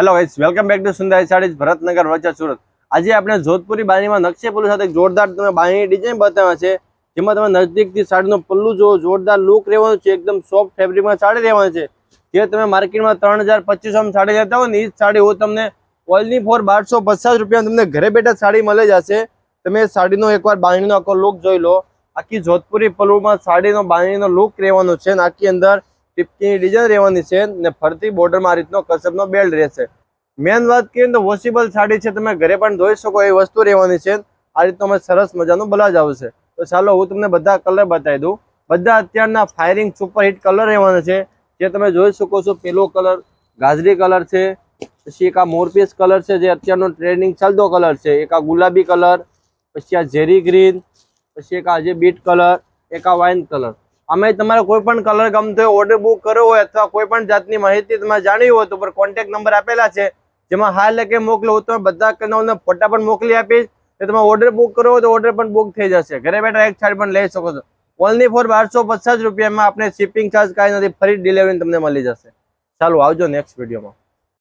Hello guys welcome back to Sundar sarees Bharatnagar વચ્ચે સુરત આજે આપણે જોધપુરી બાણીમાં નકશે પલ્લુ સાથે જોરદાર તમે બાણી ડિઝાઇન બતાવ્યા છે, જેમાં તમે નજદીકથી સાડીનો પલ્લુ જુઓ, જોરદાર લુક રહેવાનું છે, એકદમ સોફ્ટ ફેબ્રિકમાં સાડી રહેવાની છે. જે તમે માર્કેટમાં ત્રણ હજાર પચીસોમાં સાડી લેતા હોય ને એ જ સાડી હું તમને ઓઇલની ફોર બારસો પચાસ રૂપિયા તમને ઘરે બેઠા સાડી મળી જશે. તમે સાડીનો એકવાર બાણીનો આખો લુક જોઈ લો. આખી જોધપુરી પલ્લુમાં સાડીનો બાંધણીનો લુક રહેવાનો છે ને આખી અંદર ટીપકીની ડિઝાઇન રહેવાની છે ને ફરતી બોર્ડરમાં આ રીતનો કસબનો બેલ્ટ રહેશે. મેન વાત કરીએ તો વોશિબલ સાડી છે, તમે ઘરે પણ ધોઈ શકો એ વસ્તુ રહેવાની છે. આ રીતનો અમે સરસ મજાનું બ્લાઉઝ આવશે તો ચાલો હું તમને બધા કલર બતાવી દઉં. બધા અત્યારના ફાયરિંગ સુપર હિટ કલર રહેવાના છે. જે તમે જોઈ શકો છો, પેલો કલર ગાજરી કલર છે, પછી એક આ મોરપીસ કલર છે, જે અત્યારનો ટ્રેન્ડિંગ ચાલતો કલર છે. એક આ ગુલાબી કલર, પછી આ ઝેરી ગ્રીન, પછી એક આ જે બીટ કલર, એક આ વાઇન કલર. અમે તમારો કોઈ પણ કલર ગમતો હોય ઓર્ડર બુક કરવો હોય અથવા કોઈ પણ જાતની માહિતી તમારે જાણવી હોય તો પર કોન્ટેક્ટ નંબર આપેલા છે. જેમાં હાલ લખે મોકલો, હું તમે બધા કલરને ફોટા પણ મોકલી આપીશ. તો તમે ઓર્ડર બુક કરો તો ઓર્ડર પણ બુક થઈ જશે. ઘરે બેઠા એક સાઈડ પણ લઈ શકો છો. ઓનલી ફોર બારસો પચાસ રૂપિયામાં આપણે શિપિંગ ચાર્જ કાંઈ નથી, ફરી ડિલિવરી તમને મળી જશે. ચાલો આવજો નેક્સ્ટ વિડીયોમાં